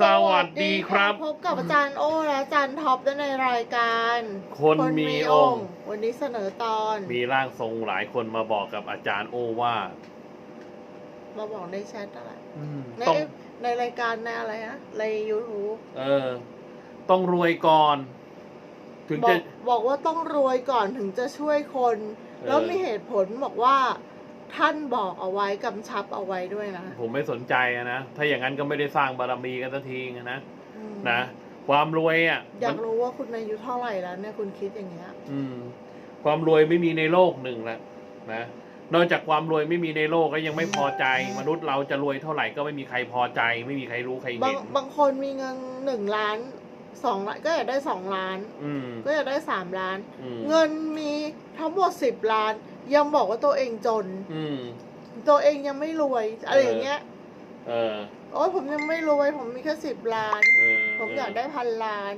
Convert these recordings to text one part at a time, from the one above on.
สวัสดีครับ พบกับอาจารย์โอและอาจารย์ท็อปด้วยในรายการ คนมีองค์ วันนี้เสนอตอน มีร่างทรงหลายคนมาบอกกับอาจารย์โอว่า มาบอกในแชทอะไรในต้องในรายการในอะไรนะในยูทูบเออ ต้องรวยก่อน ถึงบอจะกบอกว่าต้องรวยก่อนถึงจะช่วยคนเออแล้วมีเหตุผลบอกว่า ท่านบอกเอาไว้กำชับเอาไว้ด้วยนะ ผมไม่สนใจอะนะ ถ้าอย่างนั้นก็ไม่ได้สร้างบารมีกันสักทีนะ อืมนะ ความรวยอะอยากมันรู้ว่าคุณอายุเท่าไหร่แล้วเนี่ยคุณคิดอย่างเงี้ย อืม ความรวยไม่มีในโลกหนึ่งละนะ นอกจากความรวยไม่มีในโลกก็ยังไม่พอใจ มนุษย์เราจะรวยเท่าไหร่ก็ไม่มีใครพอใจ ไม่มีใครรู้ใครบาเห็งน บางคนมีเงินหนึ่งล้านสองล้านก็อยากได้สองล้าน อืมก็อยากได้สามล้าน อืม เงินมีทั้งหมดสิบล้าน ยังบอกว่าตัวเองจน อืม ตัวเองยังไม่รวย อะไรอย่างเงี้ย เออ โอ้ยผมยังไม่รวย ผมมีแค่สิบล้าน เออผมอยากได้พันล้าน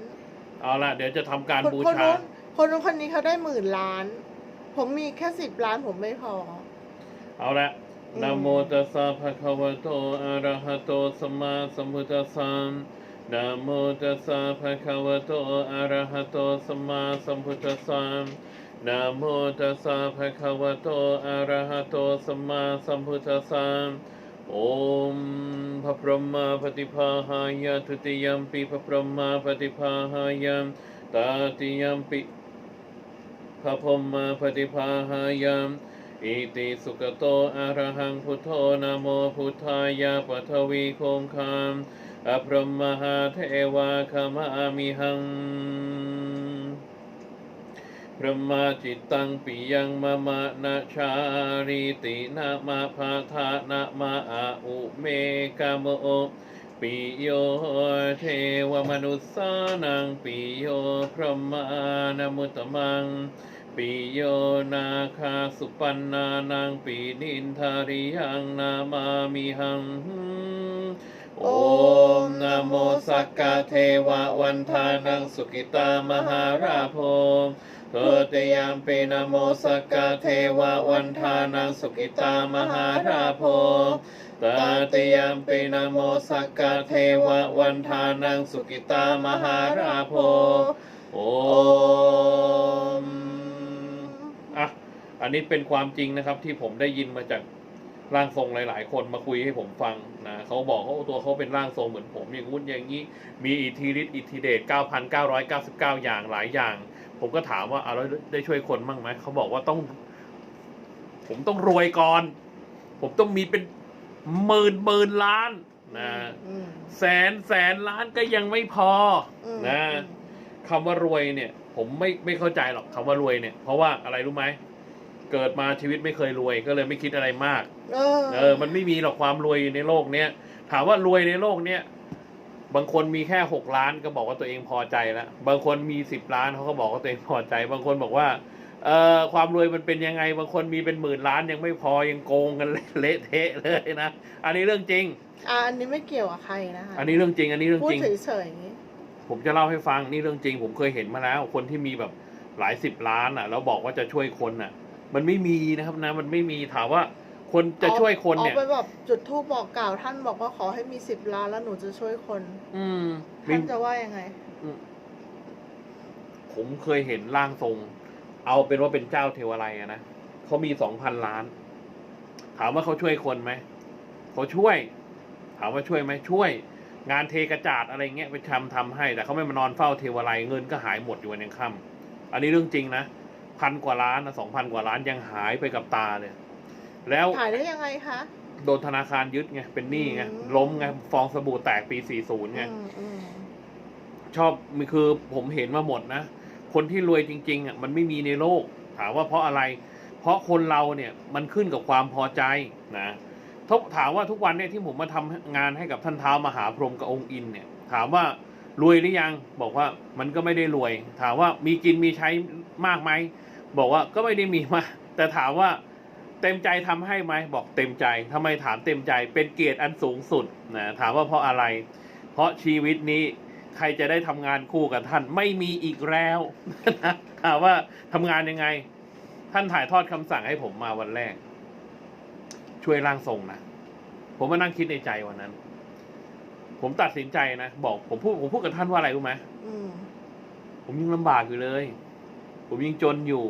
เอาละเดี๋ยวจะทำการคนบูคนชา นู้นคนนู้นคนนี้เขาได้หมื่นล้าน ผมมีแค่สิบล้านผมไม่พอ เอาละอืม นะโมตัสสะภะคะวะโต อะระหะโต สัมมาสัมพุทธัสสะนะโมตัสสะภะคะวะโต อะระหะโต สัมมาสัมพุทธัสสะ นะโมตัสสะภะคะวะโต อะระหะโต สัมมาสัมพุทธัสสะโอมพระพรหมาปฏิภาหายะทุติยมปิพระพรหมาปฏิภาหายะตาติยมปิพระพรหมาปฏิภาหายาอิติสุกโตอะระหังพุทโธนะโมพุทธายะปัทวีคงคามอพรหมหาเทวาคามามิหัง พระมาจิตตังปิยังมะมะนะชาริตินะมะภาทานะมะอาอุเมกามโอปิโยเทวมนุสานังปิโยพระมานมุตตมังปิโยนาคาสุปันนานังปินินทาริยังนามามิหังโอมนโมสักกะเทวะวันทานังสุกิตามหาราโพ โตเตยามเปนโมสกกะเทวะวันทานังสุกิตามหาราโพตาเตยามเปนโมสกกะเทวะวันทานังสุกิตามหาราโพโอมอะอันนี้เป็นความจริงนะครับที่ผมได้ยินมาจากร่างทรงหลาย ๆ คนมาคุยให้ผมฟังนะเขาบอกเขาตัวเขาเป็นร่างทรงเหมือนผมอย่างงู้นอย่างนี้ มีอิทธิฤทธิ์อิทธิเดช9,999 อย่างหลายอย่าง ผมก็ถามว่าเอาแล้วได้ช่วยคนบ้างไหมเขาบอกว่าต้อง ผมต้องรวยก่อน ผมต้องมีเป็นหมื่นหมื่นล้านนะอืมแสนแสนล้านก็ยังไม่พออืมนะคำว่ารวยเนี่ย ผมไม่ไม่เข้าใจหรอกคำว่ารวยเนี่ย เพราะว่าอะไรรู้ไหมเกิดมาชีวิตไม่เคยรวยก็เลยไม่คิดอะไรมาก เออเออมันไม่มีหรอกความรวยอยู่ในโลกเนี้ยถามว่ารวยในโลกเนี้ย บางคนมีแค่หกล้านก็บอกว่าตัวเองพอใจแล้วบางคนมีสิบล้านเขาก็บอกว่าตัวเองพอใจ บางคนบอกว่าเอ่อความรวยมันเป็นยังไง บางคนมีเป็นหมื่นล้านยังไม่พอยังโกงกันเละเทะเลยนะอันนี้เรื่องจริงอะอันนี้ไม่เกี่ยวกับใครนะคะอันนี้เรื่องจริง อันนี้เรื่องพูดจริงเฉยๆอย่างนี้ผมจะเล่าให้ฟังนี่เรื่องจริง ผมเคยเห็นมาแล้ว คนที่มีแบบหลายสิบล้านอะแล้วบอกว่าจะช่วยคนอะ มันไม่มีนะครับนะ มันไม่มีถามว่า คนจะช่วยคนเนี่ย เอาไปแบบจุดทูปบอกกล่าวท่านบอกว่าขอให้มีสิบล้านแล้วหนูจะช่วยคน อืมมีท่านจะว่ายังไง ผมเคยเห็นร่างทรง เอาเป็นว่าเป็นเจ้าเทวไลยอะนะเขามีสองพันล้าน ถามว่าเขาช่วยคนไหมเขาช่วย ถามว่าช่วยไหมช่วย งานเทกระจาดอะไรเงี้ยไปทำทำให้ แต่เขาไม่มานอนเฝ้าเทวไลยเงินก็หายหมดอยู่วันยังค่ำอันนี้เรื่องจริงนะพันกว่าล้านนะสองพันกว่าล้านยังหายไปกับตาเลย แล้วถ่ายได้ยังไงคะ โดนธนาคารยึดไงเป็นหนี้ไงอืมล้มไงฟองสบู่แตกปีสี่ศูนย์ไงอืมอืมชอบมีคือผมเห็นมาหมดนะ คนที่รวยจริง ๆอะมันไม่มีในโลก ถามว่าเพราะอะไร เพราะคนเราเนี่ยมันขึ้นกับความพอใจนะทุกถามว่าทุกวันเนี่ยที่ผมมาทำงานให้กับท่านเท้ามหาพรหมกับองค์อินเนี่ย ถามว่ารวยหรือยัง บอกว่ามันก็ไม่ได้รวย ถามว่ามีกินมีใช้มากไหมบอกว่าก็ไม่ได้มีมากแต่ถามว่า เต็มใจทำให้ไหมบอกเต็มใจทำไมถามเต็มใจ เป็นเกียรติอันสูงสุดนะถามว่าเพราะอะไร เพราะชีวิตนี้ใครจะได้ทำงานคู่กับท่านไม่มีอีกแล้วนะถามว่าทำงานยังไง ท่านถ่ายทอดคำสั่งให้ผมมาวันแรก ช่วยร่างทรงนะผมมานั่งคิดในใจวันนั้น ผมตัดสินใจนะบอกผมพูดผมพูดกับท่านว่าอะไรรู้ไหมอืมผมยังลำบากอยู่เลย ผมยังจนอยู่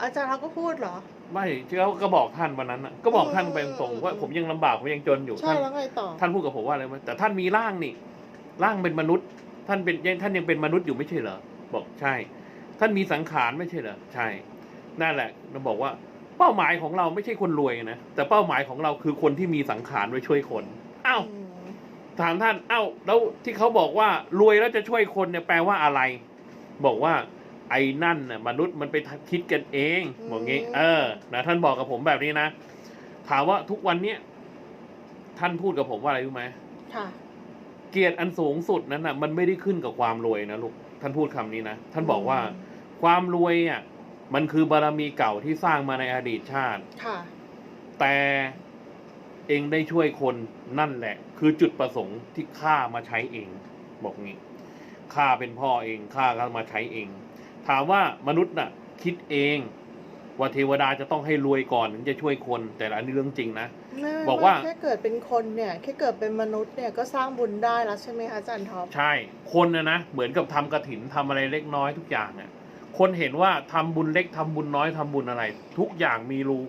อาจารย์เขาก็พูดเหรอ ไม่เขาก็บอกท่านวันนั้นน่ะก็บอกท่านไปตรงๆว่าอืมผมยังลำบากผมยังจนอยู่ใช่ท่านแล้วไงต่อ ท่านพูดกับผมว่าอะไรไหมแต่ท่านมีร่างนี่ร่างเป็นมนุษย์ ท่านเป็นยังท่านยังเป็นมนุษย์อยู่ไม่ใช่เหรอบอกใช่ ท่านมีสังขารไม่ใช่เหรอใช่ นั่นแหละเราบอกว่าเป้าหมายของเราไม่ใช่คนรวยนะแต่เป้าหมายของเราคือคนที่มีสังขารไว้ช่วยคนอ้าวอืมถามท่าน เอ้า แล้วที่เขาบอกว่ารวยแล้วจะช่วยคนเนี่ยแปลว่าอะไร บอกว่าไอ้นั่นน่ะมนุษย์มันไปคิดกันเองบอกงี้ เออนะท่านบอกกับผมแบบนี้นะถามว่าทุกวันเนี้ยท่านพูดกับผมว่าอะไรรู้ไหมค่ะ เกียรติอันสูงสุดนั้นน่ะ มันไม่ได้ขึ้นกับความรวยนะลูกท่านพูดคำนี้นะท่านบอกว่า ความรวยอะมันคือบารมีเก่าที่สร้างมาในอดีตชาติ ค่ะ แต่เองได้ช่วยคนนั่นแหละ คือจุดประสงค์ที่ข้ามาใช้เอง บอกงี้ข้าเป็นพ่อเองข้าก็มาใช้เอง ถามว่ามนุษย์น่ะคิดเอง ว่าเทวดาจะต้องให้รวยก่อนถึงจะช่วยคน แต่อันนี้เรื่องจริงนะไม่บอกว่าแค่เกิดเป็นคนเนี่ยแค่เกิดเป็นมนุษย์เนี่ยก็สร้างบุญได้แล้วใช่ไหมคะอาจารย์ท็อปใช่คนนะนะเหมือนกับทำกระถินทำอะไรเล็กน้อยทุกอย่างเนี่ยคนเห็นว่าทำบุญเล็กทำบุญน้อยทำบุญอะไร ทุกอย่างมีรู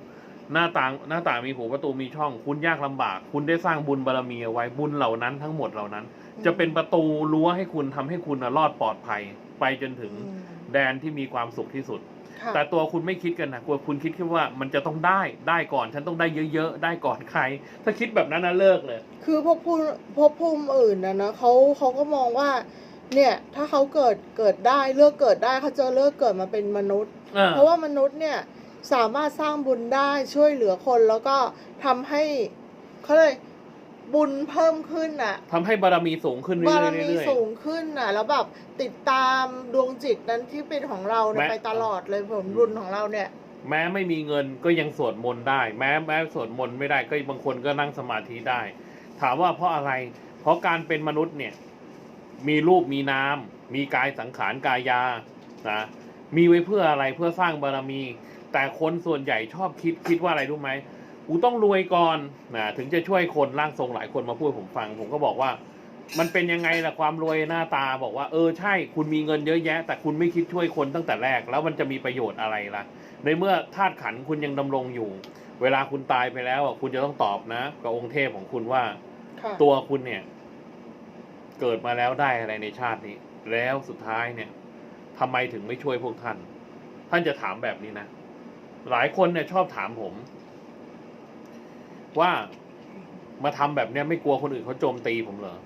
หน้าต่างหน้าต่างมีหูประตูมีช่อง คุณยากลำบาก คุณได้สร้างบุญบารมีเอาไว้บุญเหล่านั้นทั้งหมดเหล่านั้น จะเป็นประตูรั้วให้คุณทำให้คุณน่ะรอดปลอดภัยไปจนถึงอืม แดนที่มีความสุขที่สุดค่ะแต่ตัวคุณไม่คิดกันนะกลัวคุณคิดแค่ว่ามันจะต้องได้ได้ก่อนฉันต้องได้เยอะๆได้ก่อนใคร ถ้าคิดแบบนั้นนะเลิกเลย คือภพภูมิภพภูมิอื่นนะนะเขาเขาก็มองว่า เนี่ย ถ้าเขาเกิดเกิดได้เลือกเกิดได้เขาจะเลือกเกิดมาเป็นมนุษย์ออเพราะว่ามนุษย์เนี่ยสามารถสร้างบุญได้ช่วยเหลือคนแล้วก็ทำให้เขาเลย บุญเพิ่มขึ้นน่ะทำให้บารมีสูงขึ้นเรื่บารอยๆมีเรื่อยๆสูงขึ้นน่ะ แล้วแบบติดตามดวงจิตนั้นที่เป็นของเราเนี่ยแม้ ไปตลอดเลยผลบุญของเราเนี่ยแม้ไม่มีเงินก็ยังสวดมนต์ได้ แม้แม้สวดมนต์ไม่ได้ก็บางคนก็นั่งสมาธิได้ ถามว่าเพราะอะไร เพราะการเป็นมนุษย์เนี่ย มีรูปมีนาม มีกายสังขารกายานะมีไว้เพื่ออะไรเพื่อสร้างบารมี แต่คนส่วนใหญ่ชอบคิดคิดว่าอะไรรู้ไหม กูต้องรวยก่อนนะถึงจะช่วยคนร่างทรงหลายคนมาพูดให้ผมฟัง ผมก็บอกว่า มันเป็นยังไงล่ะความรวยหน้าตาบอกว่า เออใช่ คุณมีเงินเยอะแยะ แต่คุณไม่คิดช่วยคนตั้งแต่แรก แล้วมันจะมีประโยชน์อะไรล่ะ ในเมื่อธาตุขันธ์คุณยังดำรงอยู่ เวลาคุณตายไปแล้วอะคุณจะต้องตอบนะ กับองค์เทพของคุณว่าค่ะตัวคุณเนี่ย เกิดมาแล้วได้อะไรในชาตินี้ แล้วสุดท้ายเนี่ยทำไมถึงไม่ช่วยพวกท่าน ท่านจะถามแบบนี้นะหลายคนเนี่ยชอบถามผม ว่ามาทำแบบเนี้ยไม่กลัวคนอื่นเขาโจมตีผมเหรอ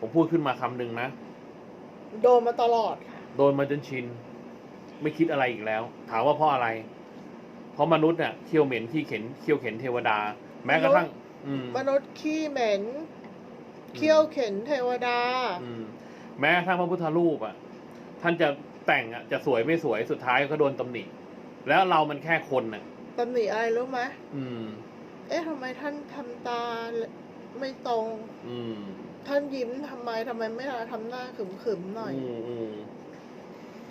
ผมพูดขึ้นมาคำหนึ่งนะ โดนมาตลอดค่ะ โดนมาจนชิน ไม่คิดอะไรอีกแล้ว ถามว่าเพราะอะไร เพราะมนุษย์เนี่ยเขี้ยวเหม็นขี้เข็นเขี้ยวเข็นเทวดา แม้กระทั่งอืมมนุษย์ขี้เหม็นเขี้ยวเข็นเทวดา อืม แม้กระทั่งพระพุทธรูปอะ ท่านจะแต่งอะจะสวยไม่สวยสุดท้ายก็โดนตำหนิ แล้วเรามันแค่คนน่ะตำหนิอะไรรู้ไหมอืม เอ๊ะทำไมท่านทำตาไม่ตรง อืมท่านยิ้มทำไมทำไมไม่ทำหน้าขึมๆหน่อย อืมอืม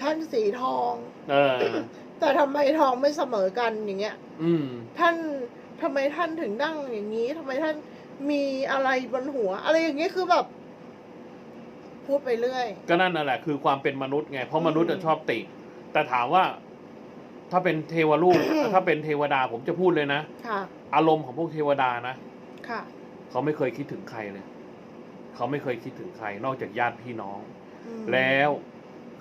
ท่านสีทอง เออแต่ทำไมทองไม่เสมอกันอย่างเงี้ย อืม ท่านทำไมท่านถึงนั่งอย่างนี้ทำไมท่านมีอะไรบนหัว อะไรอย่างเงี้ยคือแบบ พูดไปเรื่อย ก็นั่นน่ะแหละคือความเป็นมนุษย์ไง เพราะมนุษย์จะอืมชอบติ แต่ถามว่า ถ้าเป็นเทวรูป ถ้าเป็นเทวดาผมจะพูดเลยนะค่ะ อารมณ์ของพวกเทวดานะค่ะ เขาไม่เคยคิดถึงใครเลย เขาไม่เคยคิดถึงใคร นอกจากญาติพี่น้อง อืมแล้ว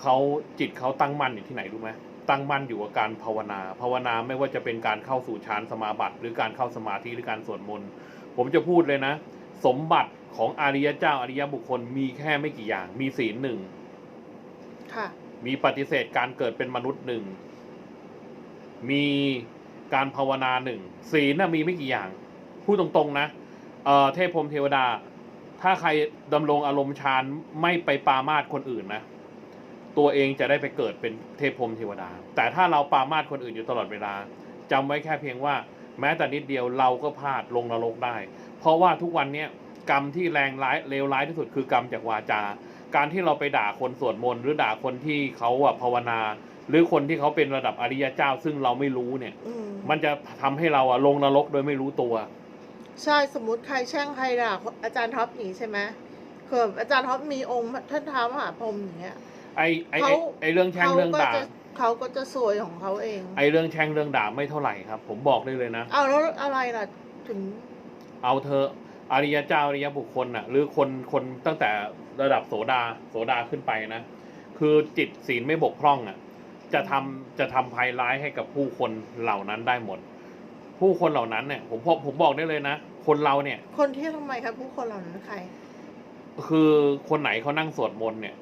เขาจิตเขาตั้งมั่นอยู่ที่ไหนรู้ไหมตั้งมั่นอยู่กับการภาวนา ภาวนาไม่ว่าจะเป็นการเข้าสู่ฌานสมาบัติ หรือการเข้าสมาธิหรือการสวดมนต์ผมจะพูดเลยนะ สมบัติของอริยเจ้าอริยบุคคลมีแค่ไม่กี่อย่าง มีศีลหนึ่ง ค่ะ มีปฏิเสธการเกิดเป็นมนุษย์หนึ่ง มีการภาวนาหนึ่งศีลนะมีไม่กี่อย่าง พูดตรงๆนะเเทพพรมเทวดา ถ้าใครดำรงอารมณ์ฌานไม่ไปปามาสคนอื่นนะ ตัวเองจะได้ไปเกิดเป็นเทพพรมเทวดา แต่ถ้าเราปามาสคนอื่นอยู่ตลอดเวลาจำไว้แค่เพียงว่า แม้แต่นิดเดียวเราก็พลาดลงนรกได้ เพราะว่าทุกวันนี้กรรมที่แรงร้ายเลวร้ายที่สุดคือกรรมจากวาจา การที่เราไปด่าคนสวดมนต์หรือด่าคนที่เขาภาวนา หรือคนที่เขาเป็นระดับอริยเจ้าซึ่งเราไม่รู้เนี่ย อืมมันจะทำให้เราอะลงนรกโดยไม่รู้ตัว ใช่สมมติใครแช่งใครด่าอาจารย์ท็อปอย่างนี้ใช่ไหมเกิดอาจารย์ท็อปมีองค์ท่านท้าวมหาพรหมอย่างเงี้ย ไอไอเขาไอไอเรื่องแช่งเขาเรื่องก็ด่าจะเขาก็จะสวยของเขาเอง ไอเรื่องแช่งเรื่องด่าไม่เท่าไหร่ครับ ผมบอกได้เลยนะ เอาแล้วอะไรล่ะ ถึง เอาเธอะอริยเจ้าอริยบุคคลน่ะ หรือคนคนตั้งแต่ระดับโสดาโสดาขึ้นไปนะ คือจิตศีลไม่บกพร่องอะ จะทำจะทำภัยร้ายให้กับผู้คนเหล่านั้นได้หมด ผู้คนเหล่านั้นเนี่ย ผมผมผมบอกได้เลยนะ คนเราเนี่ย คนที่ทำไมครับ ผู้คนเหล่านั้นใคร คือคนไหนเขานั่งสวดมนต์เนี่ย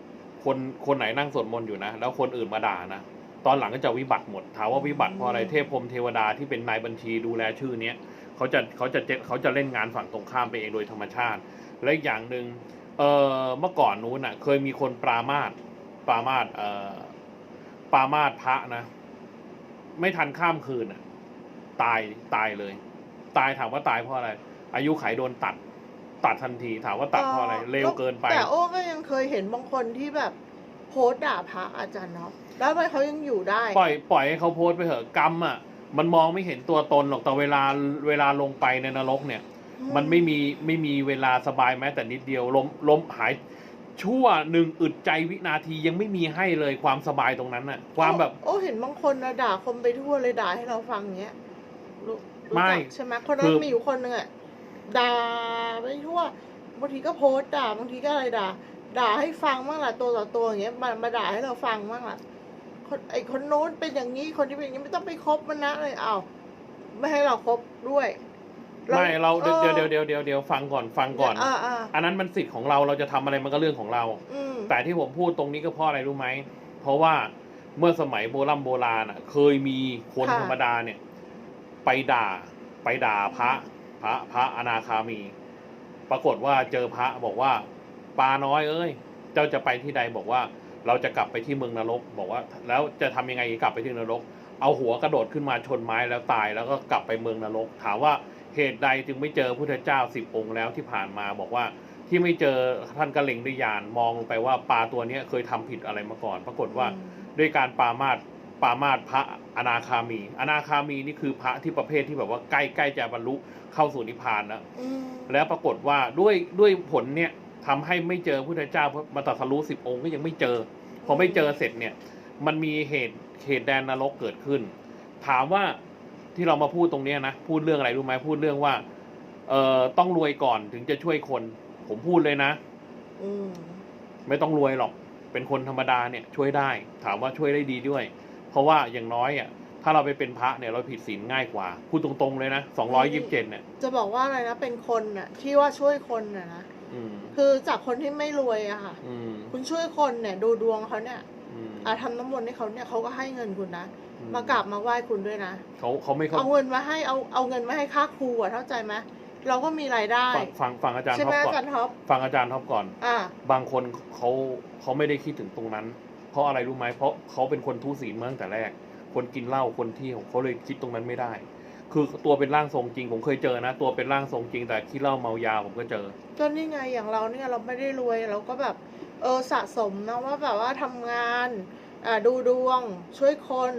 คนคนไหนนั่งสวดมนต์อยู่นะแล้วคนอื่นมาด่านะตอนหลังก็จะวิบัติหมดถามว่าวิบัติเพราะอะไรเทพพรหมเทวดาที่เป็นนายบัญชีดูแลชื่อเนี้ยเขาจะเขาจะเจเขาจะเล่นงานฝั่งตรงข้ามไปเองโดยธรรมชาติ และอีกอย่างหนึ่งเออเมื่อก่อนนู้นน่ะ เคยมีคนปรามาสปรามาสเอ่อ ปรามาสพระนะ ไม่ทันข้ามคืนน่ะ ตายตายเลย ตายถามว่าตายเพราะอะไร อายุไขโดนตัด ตัดทันทีถามว่าตัดเพราะอะไร เร็วเกินไป แต่โอ้ก็ยังเคยเห็นบางคนที่แบบโพสต์ด่าพระอาจารย์เนาะแล้วทำไมเขายังอยู่ได้ ปล่อยปล่อยให้เขาโพสต์ไปเถอะกรรมอะ มันมองไม่เห็นตัวตนหรอกแต่เวลาเวลาลงไปในนรกเนี่ย มันไม่มีไม่มีเวลาสบายแม้แต่นิดเดียวล้มล้มหาย ชั่วหนึ่งอึดใจวินาทียังไม่มีให้เลยความสบายตรงนั้นน่ะ ความแบบ โอ้เห็นบางคนนะด่าคนไปทั่วเลยด่าให้เราฟังเงี้ยรู้รู้ไม่จักใช่ไหมคนนั้คืนอ มีอยู่คนหนึ่งอะด่าไปทั่วบางทีก็โพสต์ด่าบางทีก็อะไรด่า ด่าให้ฟังบ้างล่ะตัวต่อตัวอย่างเงี้ยมามาด่าให้เราฟังบ้างล่ะคนไอคนโน้นเป็นอย่างนี้คนที่เป็นอย่างนี้ไม่ต้องไปคบมันนะเลยเอาไม่ให้เราคบด้วย ไม่เราเดี๋ยวออเดี๋ยวเดี๋ยวเดี๋ยวเดี๋ยวฟังก่อนฟังก่อนอ่าอ่าอันนั้นมันสิทธิ์ของเราเราจะทำอะไรมันก็เรื่องของเราอืมแต่ที่ผมพูดตรงนี้ก็เพราะอะไรรู้ไหม เพราะว่าเมื่อสมัยโบราณโบราณอะ เคยมีคนธรรมดาเนี่ย ไปด่า ไปด่าพระ พระพระอนาคามี ปรากฏว่าเจอพระบอกว่าปลาน้อยเอ้ย เจ้าจะไปที่ใดบอกว่า เราจะกลับไปที่เมืองนรก บอกว่า แล้วจะทำยังไงกลับไปที่นรก เอาหัวกระโดดขึ้นมาชนไม้แล้วตายแล้วก็กลับไปเมืองนรก ถามว่า เหตุใดจึงไม่เจอพุทธเจ้าสิบองค์แล้วที่ผ่านมาบอกว่าที่ไม่เจอท่านกระเล็งด้วยยานมองลงไปว่าปลาตัวเนี้ยเคยทำผิดอะไรมาก่อน ปรากฏว่าด้วยการปรามาสปรามาสพระอนาคามี อนาคามีนี่คือพระที่ประเภทที่แบบว่าใกล้ใกล้จะบรรลุเข้าสู่นิพพานแล้วอืมแล้วปรากฏว่าด้วยด้วยผลเนี่ยทำให้ไม่เจอพุทธเจ้าเพราะมาตรัสรู้สิบองค์ก็ยังไม่เจอ พอไม่เจอเสร็จเนี่ย มันมีเหตุเหตุแดนนรกเกิดขึ้น ถามว่า ที่เรามาพูดตรงเนี้ยนะ พูดเรื่องอะไรรู้ไหมพูดเรื่องว่า เอ่อต้องรวยก่อนถึงจะช่วยคน ผมพูดเลยนะอืมไม่ต้องรวยหรอก เป็นคนธรรมดาเนี่ย ช่วยได้ ถามว่าช่วยได้ดีด้วย เพราะว่าอย่างน้อยอะถ้าเราไปเป็นพระเนี่ยเราผิดศีลง่ายกว่า พูดตรงๆเลยนะสองร้อยยิบเจ็ดเนี่ย จะบอกว่าอะไรนะเป็นคนน่ะ ที่ว่าช่วยคนน่ะนะอืมคือจากคนที่ไม่รวยอะค่ะอืมคุณช่วยคนเนี่ย ดูดวงเขาเนี่ยอืมอาทำน้ำมนต์ให้เขาเนี่ยเขาก็ให้เงินคุณนะอื มากราบมาไหว้คุณด้วยนะเขาเขาไม่เขาเอาเงินมาให้เอาเอาเงินมาให้ค่าครูอะเข้าใจไหมเราก็มีรายได้ ฟังฟังฟังอาจารย์ใช่ท็ไหอมปอาก่อจานรย์ท็อปฟังอาจารย์ท็อปก่อนอ่าบางคนเขาเขาไม่ได้คิดถึงตรงนั้น เพราะอะไรรู้ไหมเพราะเขาเป็นคนทุศีลมาตั้งแต่แรก คนกินเหล้าคนเที่ยวเขาเลยคิดตรงนั้นไม่ได้ คือตัวเป็นร่างทรงจริงผมเคยเจอนะ ตัวเป็นร่างทรงจริงแต่คิดเหล้าเมายาผมก็เจอก็นี่ไงอย่างเราเนี่ยเราไม่ได้รวยเราก็แบบ เออสะสมนะว่าแบบว่าทำงานอ่า ดูดวง ช่วยคน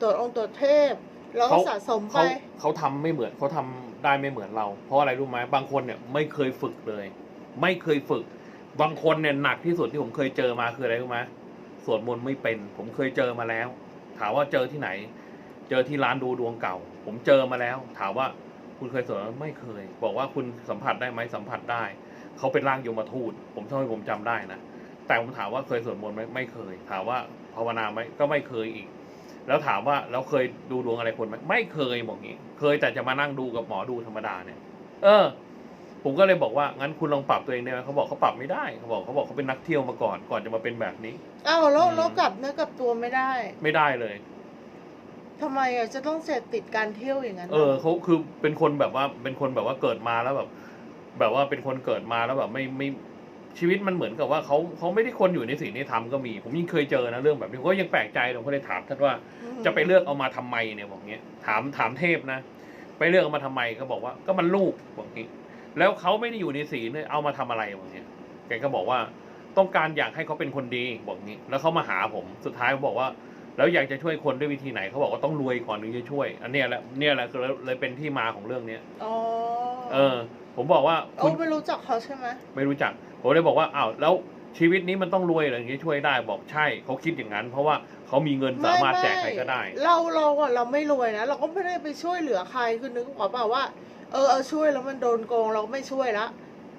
ตรวจองค์ตรวจเทพ แล้วก็เขาสะสมไปเขาเขาทำไม่เหมือนเขาทำได้ไม่เหมือนเรา เพราะอะไรรู้ไหมบางคนเนี่ยไม่เคยฝึกเลย ไม่เคยฝึก บางคนเนี่ยหนักที่สุดที่ผมเคยเจอมาคืออะไรรู้ไหมสวดมนต์ไม่เป็น ผมเคยเจอมาแล้ว ถามว่าเจอที่ไหน เจอที่ร้านดูดวงเก่า ผมเจอมาแล้ว ถามว่าคุณเคยสวดไหมไม่เคย บอกว่าคุณสัมผัสได้ไหมสัมผัสได้ เขาเป็นร่างโยมทูตผมเท่าที่ผมจำได้นะแต่ผมถามว่าเคยสวดมนต์ไหมไม่เคย ถามว่า ภาวนาไหมก็ไม่เคยอีก แล้วถามว่าแล้วเคยดูดวงอะไรคนไหมไม่เคยบอกงี้ เคยแต่จะมานั่งดูกับหมอดูธรรมดาเนี่ย เออ ผมก็เลยบอกว่างั้นคุณลองปรับตัวเองได้ไหมเขาบอกเขาปรับไม่ได้เขาบอกเขาบอกเขาเป็นนักเที่ยวมาก่อนก่อนจะมาเป็นแบบนี้ อ้าวแล้วอืมแล้วกลับเนื้อกลับตัวไม่ได้ไม่ได้เลยทำไมอะจะต้องเสพติดการเที่ยวอย่างนั้น เออเขาคือเป็นคนแบบว่าเป็นคนแบบว่าเกิดมาแล้วแบบ แบบว่าเป็นคนเกิดมาแล้วแบบไม่ไม่ ชีวิตมันเหมือนกับว่าเขาเขาไม่ได้คนอยู่ในสิ่งที่ทำก็มี ผมยิ่งเคยเจอนะเรื่องแบบนี้ผมก็ยังแปลกใจผมก็เลยถามท่านว่าอืมจะไปเลือกเอามาทำไมเนี่ยบอกเงี้ยถามถามเทพนะ ไปเลือกเอามาทำไมก็บอกว่าก็มันลูกบอกงี้แล้วเขาไม่ได้อยู่ในศีลเนี่ยเอามาทำอะไรบอกเงี้ยแกก็บอกว่าต้องการอยากให้เขาเป็นคนดีบอกงี้ แล้วเขามาหาผมสุดท้ายบอกว่า แล้วอยากจะช่วยคนด้วยวิธีไหนเขาบอกว่าต้องรวยก่อนถึงจะช่วย อันเนี้ยแหละเนี่ยแหละคือเลยเป็นที่มาของเรื่องเนี้ยอ๋อเออ ผมบอกว่าโอ้คุณไม่รู้จักเขาใช่ไหมไม่รู้จักผผมเลยบอกว่าอ้าวแล้วชีวิตนี้มันต้องรวยเหรออย่างนี้ช่วยได้บอกใช่เขาคิดอย่างนั้น เพราะว่าเขามีเงินสามารถแจกใครก็ได้ เราเราอะเราไม่รวยนะ เราก็ไม่ได้ไปช่วยเหลือใครคือนึกออกเปล่าว่า เออเออช่วยแล้วมันโดนโกงเราก็ไม่ช่วยละ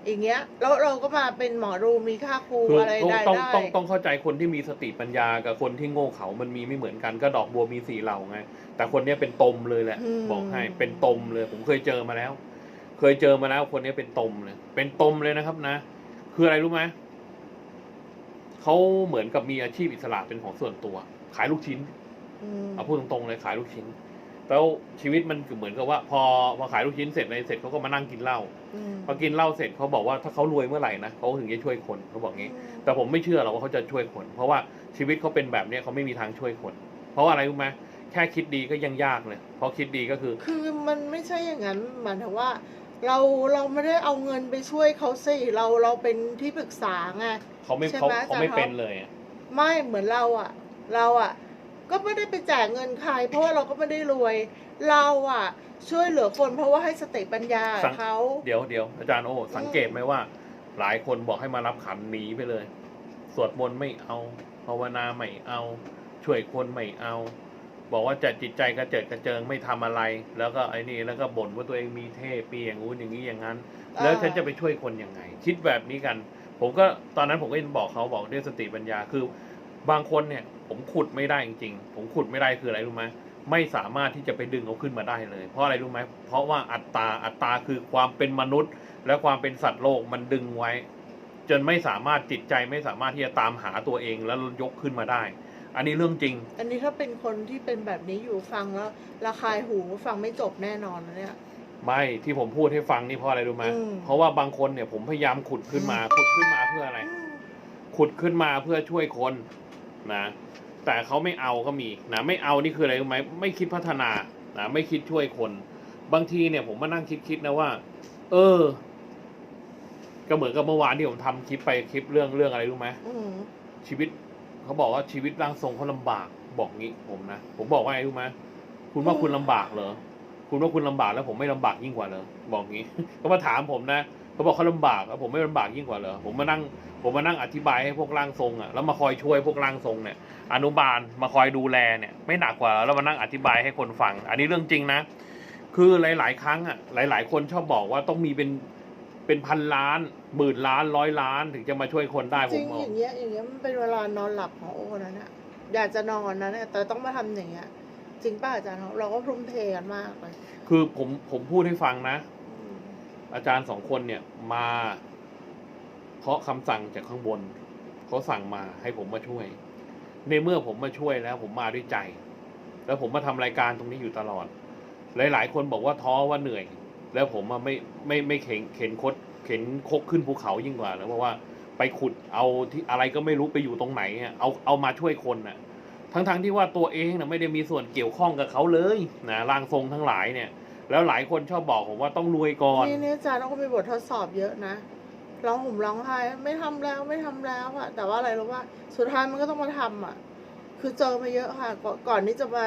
อย่างเงี้ยแล้วเราก็มาเป็นหมอดูมีค่าครูคืออะไรต้องได้ต้องได้ต้องต้องเข้าใจคนที่มีสติปัญญากับคนที่โง่เขามันมีไม่เหมือนกันก็ดอกบัวมีสี่เหล่าไงแต่คนเนี้ยเป็นตมเลยแหละมบอกให้เป็นตมเลยผมเคยเจอมาแล้ว เคยเจอมาแล้วคนเนี้ยเป็นตมเลย เป็นตมเลยนะครับนะ คืออะไรรู้ไหมเขาเหมือนกับมีอาชีพอิสระเป็นของส่วนตัว ขายลูกชิ้นอืมเอาพูดตรงๆเลยขายลูกชิ้น แล้วชีวิตมันคือเหมือนกับว่า พอพอขายลูกชิ้นเสร็จอะไรเสร็จเขาก็มานั่งกินเหล้าอืมพอกินเหล้าเสร็จเขาบอกว่าถ้าเขารวยเมื่อไหร่นะเขาถึงจะช่วยคนเขาบอกงี้ แต่ผมไม่เชื่อหรอกว่าเขาจะช่วยคน เพราะว่าชีวิตเขาเป็นแบบเนี้ยเขาไม่มีทางช่วยคน เพราะว่าอะไรรู้ไหมแค่คิดดีก็ยังยากเลยเพราะคิดดีก็คือ คือมันไม่ใช่อย่างนั้นหมายถึงว่า เราเราไม่ได้เอาเงินไปช่วยเขาสิเราเราเป็นที่ปรึกษาไง เขาไม่ใช่เขาไหมเขาไม่อาจารย์เป็นเลยอะไม่เหมือนเราอะเราอะก็ไม่ได้ไปแจกเงินใคร เพราะว่าเราก็ไม่ได้รวย เราอะช่วยเหลือคนเพราะว่าให้สติปัญญาสังเขา เดี๋ยวเดี๋ยวอาจารย์โอ้สังเกตไหมว่า หลายคนบอกให้มารับขันหนีไปเลย สวดมนต์ไม่เอาภาวนาไม่เอา ช่วยคนไม่เอา บอกว่าจะจิตใจกระเจิดกระเจิงไม่ทำอะไร แล้วก็ไอ้นี่แล้วก็บ่นว่าตัวเองมีเทพปีอย่างงู้นอย่างนี้อย่างนั้น แล้วฉันจะไปช่วยคนยังไง คิดแบบนี้กัน ผมก็ตอนนั้นผมก็บอกเขาบอกด้วยสติปัญญาคือบางคนเนี่ย ผมขุดไม่ได้จริงๆ ผมขุดไม่ได้คืออะไรรู้ไหมไม่สามารถที่จะไปดึงเขาขึ้นมาได้เลย เพราะอะไรรู้ไหมเพราะว่าอัตตาอัตตาคือความเป็นมนุษย์ และความเป็นสัตว์โลกมันดึงไว้ จนไม่สามารถจิตใจไม่สามารถที่จะตามหาตัวเองแล้วยกขึ้นมาได้ อันนี้เรื่องจริง อันนี้ถ้าเป็นคนที่เป็นแบบนี้อยู่ฟังแล้วระคายหูฟังไม่จบแน่นอนนะเนี่ย ไม่ที่ผมพูดให้ฟังนี่เพราะอะไรรู้ไหมอืม เพราะว่าบางคนเนี่ยผมพยายามขุดขึ้นมาขุดขึ้นมาเพื่ออะไร ขุดขึ้นมาเพื่อช่วยคนนะ แต่เขาไม่เอาก็มีนะไม่เอานี่คืออะไรรู้ไหมไม่คิดพัฒนานะไม่คิดช่วยคน บางทีเนี่ยผมมานั่งคิดคิดนะว่า เออ ก็เหมือนกับเมื่อวานที่ผมทำคลิปไปคลิปเรื่องเรื่องอะไรรู้ไหมอืมชีวิต เขาบอกว่าชีวิตร่างทรงเขาลำบาก บอกงี้ผมนะ ผมบอกว่าไงรู้ไหมคุณว่าคุณลำบากเหรอ คุณว่าคุณลำบากแล้วผมไม่ลำบากยิ่งกว่าเหรอ บอกงี้ เขามาถามผมนะเขาบอกเขาลำบากแล้วผมไม่ลำบากยิ่งกว่าเหรอ ผมมานั่ง ผมมานั่งอธิบายให้พวกร่างทรงอะ แล้วมาคอยช่วยพวกร่างทรงเนี่ย อนุบาลมาคอยดูแลเนี่ย ไม่หนักกว่าแล้วมานั่งอธิบายให้คนฟัง อันนี้เรื่องจริงนะ คือหลาย ๆ ครั้งอะ หลาย ๆ คนชอบบอกว่าต้องมีเป็น เป็นพันล้านหมื่นล้านร้อยล้านถึงจะมาช่วยคนได้ผจริมงมอองย่างเงี้ยอย่างเงี้ยมันเป็นเวลานอนหลับของโอ้นะเนี่ยอยากจะนอนนะเนี่ยแต่ต้องมาทำอย่างเงี้ย จริงป่ะอาจารย์เราก็พรุ่มเทกันมากเลยคือผมผมพูดให้ฟังนะ อืมอาจารย์สองคนเนี่ยมาเพราะคำสั่งจากข้างบนเขาสั่งมาให้ผมมาช่วย ในเมื่อผมมาช่วยแล้ว ผมมาด้วยใจ แล้วผมมาทำรายการตรงนี้อยู่ตลอด หลาย ๆ คนบอกว่าท้อว่าเหนื่อย แล้วผมมาไม่ไม่ไม่เข็นเข็นคดเข็นคกขึ้นภูเขายิ่งกว่าแล้วเพราะว่าไปขุดเอาที่อะไรก็ไม่รู้ไปอยู่ตรงไหนอะเอาเอามาช่วยคนน่ะ ทั้งๆที่ว่าตัวเองนะไม่ได้มีส่วนเกี่ยวข้องกับเขาเลยนะร่างทรงทั้งหลายเนี่ย แล้วหลายคนชอบบอกผมว่าต้องรวยก่อน นี่นี่อาจารย์เราก็มีบททดสอบเยอะนะร้องห่มร้องไห้ไม่ทำแล้วไม่ทำแล้วอะแต่ว่าอะไรรู้ว่าสุดท้ายมันก็ต้องมาทำอะคือเจอมาเยอะค่ะก่อนก่อนที่จะมา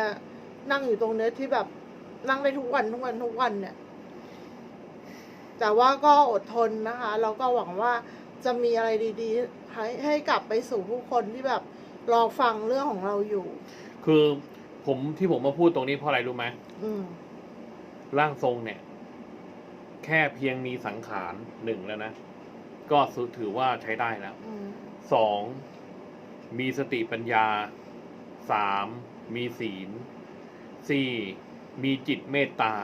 นั่งอยู่ตรงเนี้ยที่แบบนั่งได้ทุกวันทุกวันทุกวันเนี่ย แต่ว่าก็อดทนนะคะแล้วก็หวังว่าจะมีอะไรดีๆ ให้ให้กลับไปสู่ผู้คนที่แบบรอฟังเรื่องของเราอยู่ คือผมที่ผมมาพูดตรงนี้เพราะอะไรรู้ไหมอืมร่างทรงเนี่ย แค่เพียงมีสังขารหนึ่งแล้วนะ ก็ถือว่าใช้ได้แล้วอืมสองมีสติปัญญาสามมีศีลสี่มีจิตเมตตา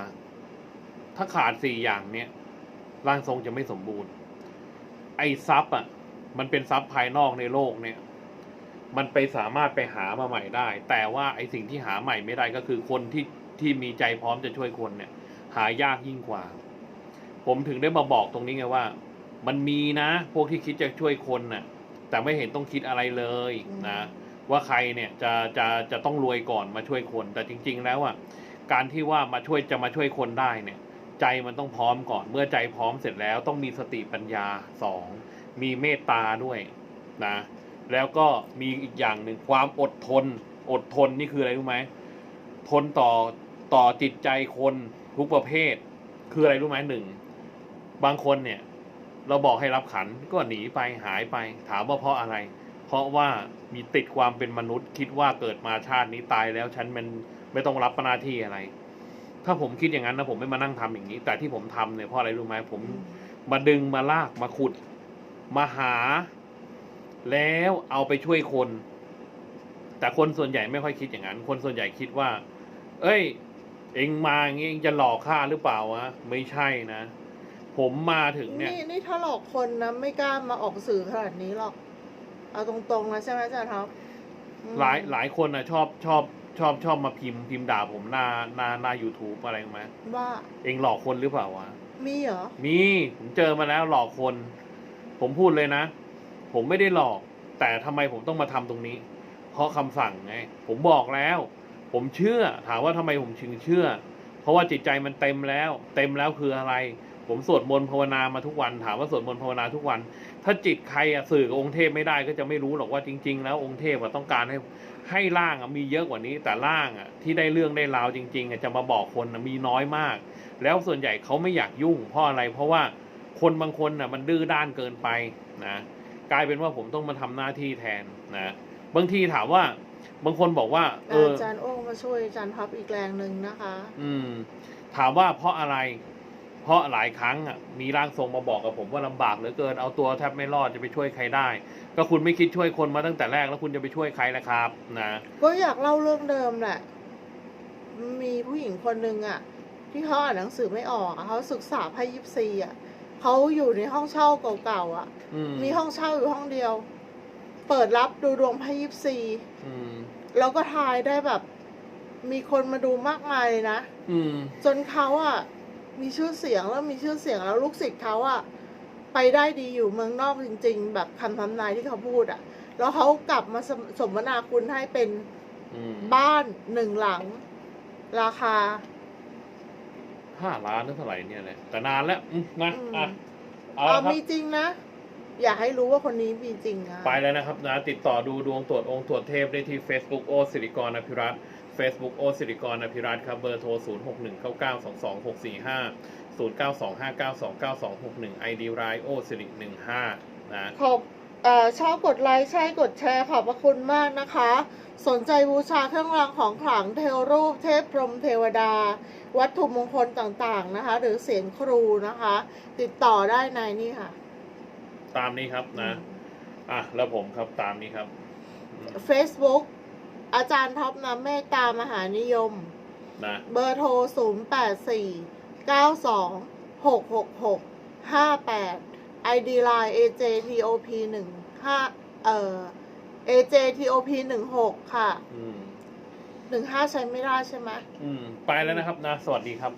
ถ้าขาดสี่อย่างเนี้ย ร่างทรงจะไม่สมบูรณ์ ไอ้ทรัพย์อะ มันเป็นทรัพย์ภายนอกในโลกเนี่ย มันไปสามารถไปหามาใหม่ได้ แต่ว่าไอ้สิ่งที่หาใหม่ไม่ได้ก็คือคนที่ที่มีใจพร้อมจะช่วยคนเนี่ย หายากยิ่งกว่า ผมถึงได้มาบอกตรงนี้ไงว่า มันมีนะ พวกที่คิดจะช่วยคนน่ะ แต่ไม่เห็นต้องคิดอะไรเลยนะว่าใครเนี่ยจะจะจะต้องรวยก่อนมาช่วยคน แต่จริง ๆ แล้วอะการที่ว่ามาช่วยจะมาช่วยคนได้เนี่ย ใจมันต้องพร้อมก่อน เมื่อใจพร้อมเสร็จแล้วต้องมีสติปัญญาสองมีเมตตาด้วยนะแล้วก็มีอีกอย่างหนึ่งความอดทน อดทนนี่คืออะไรรู้ไหมทนต่อต่อจิตใจคนทุกประเภท คืออะไรรู้ไหมหนึ่งบางคนเนี่ย เราบอกให้รับขันก็หนีไปหายไป ถามว่าเพราะอะไร เพราะว่ามีติดความเป็นมนุษย์ คิดว่าเกิดมาชาตินี้ตายแล้วฉันมันไม่ต้องรับหน้าที่อะไร ถ้าผมคิดอย่างนั้นนะผมไม่มานั่งทำอย่างนี้ แต่ที่ผมทำเนี่ยเพราะอะไรรู้ไหมผมมาดึงมาลากมาขุด มาหา แล้วเอาไปช่วยคน แต่คนส่วนใหญ่ไม่ค่อยคิดอย่างนั้น คนส่วนใหญ่คิดว่า เอ้ย เองมาอย่างงี้เองจะหลอกข้าหรือเปล่าวะไม่ใช่นะ ผมมาถึงเนี่ย นี่นี่ถ้าหลอกคนนะไม่กล้ามาออกสื่อขนาดนี้หรอก เอาตรงๆนะใช่ไหมอาจารย์ท็อปอืมหลายหลายคนนะชอบชอบ ชอบชอบมาพิมพ์พิมพ์ด่าผมหน้าหน้าหน้า YouTube อะไรรู้ไหมว่าเองหลอกคนหรือเปล่าวะ มีเหรอ มีผมเจอมาแล้วหลอกคน ผมพูดเลยนะ ผมไม่ได้หลอก แต่ทำไมผมต้องมาทำตรงนี้ เพราะคำสั่งไง ผมบอกแล้ว ผมเชื่อ ถามว่าทำไมผมถึงเชื่อ เพราะว่าจิตใจมันเต็มแล้ว เต็มแล้วคืออะไร ผมสวดมนต์ภาวนามาทุกวัน ถามว่าสวดมนต์ภาวนาทุกวัน ถ้าจิตใครอะสื่อกับองค์เทพไม่ได้ก็จะไม่รู้หรอกว่าจริง ๆ แล้วองค์เทพอะต้องการให้ให้ร่างอะมีเยอะกว่านี้ แต่ร่างอะที่ได้เรื่องได้ราวจริงๆอะจะมาบอกคนอะมีน้อยมาก แล้วส่วนใหญ่เขาไม่อยากยุ่งเพราะอะไร เพราะว่าคนบางคนน่ะมันดื้อด้านเกินไปนะกลายเป็นว่าผมต้องมาทำหน้าที่แทนนะบางทีถามว่าบางคนบอกว่า เอออาจารย์โอ้งมาช่วยอาจารย์ท็อปอีกแรงหนึ่งนะคะ อืม ถามว่าเพราะอะไร เพราะหลายครั้งอะมีร่างทรงมาบอกกับผมว่าลำบากเหลือเกินเอาตัวแทบไม่รอดจะไปช่วยใครได้ ก็คุณไม่คิดช่วยคนมาตั้งแต่แรกแล้วคุณจะไปช่วยใครล่ะครับนะก็อยากเล่าเรื่องเดิมแหละมีผู้หญิงคนหนึ่งอะที่เขาอ่านหนังสือไม่ออกอะเขาศึกษาไพ่ยิปซีอะเขาอยู่ในห้องเช่าเก่าๆอะอืมมีห้องเช่าอยู่ห้องเดียว เปิดรับดูดวงไพ่ยิปซีอืมแล้วก็ทายได้แบบ มีคนมาดูมากมายเลยนะอืมจนเขาอะ มีชื่อเสียงแล้วมีชื่อเสียงแล้วลูกศิษย์เขาอะไปได้ดีอยู่เมืองนอกจริง ๆ แบบคำทำนายที่เขาพูดอะแล้วเขากลับมาสมสมนาคุณให้เป็นอืมบ้านหนึ่งหลัง ราคา ห้าล้านนั่นเท่าไหร่เนี่ยแหละแต่นานแล้วอืมนะอืม อะเอาเอาละครับ มีจริงนะ อยากให้รู้ว่าคนนี้มีจริงอะไปแล้วนะครับนะติดต่อดูดวงตรวจองค์ตรวจเทพได้ที่ Facebook โอสิริกรอภิรัตน์ Facebook โอสิริกรอภิรัตน์ครับเบอร์โทร 0 6 1 9 9 2 2 6 4 5 0 9 2 5 9 2 9 2 6 1 ID รายโอสิริ15 นะขอบเอ่อชอบกดไลค์ใช่กดแชร์ขอบพระคุณมากนะคะ สนใจบูชาเครื่องรางของขลังเทวรูปเทพพรหมเทวดา วัตถุมงคลต่างๆนะคะ หรือเสียงครูนะคะ ติดต่อได้ในนี่ค่ะ ตามนี้ครับนะ อะ แล้วผมครับตามนี้ครับอืม Facebook อาจารย์ท็อปน้ำเมตตามหานิยม นะ เบอร์โทร 0 8 4 9 2 6 6 6 5 8 ID Line AJTOP 1 5เอ่อ AJTOP 1 6ค่ะ อืม 1 5 ใช้ไม่ได้ใช่ไหม อืม ไปแล้วนะครับนะ สวัสดีครับ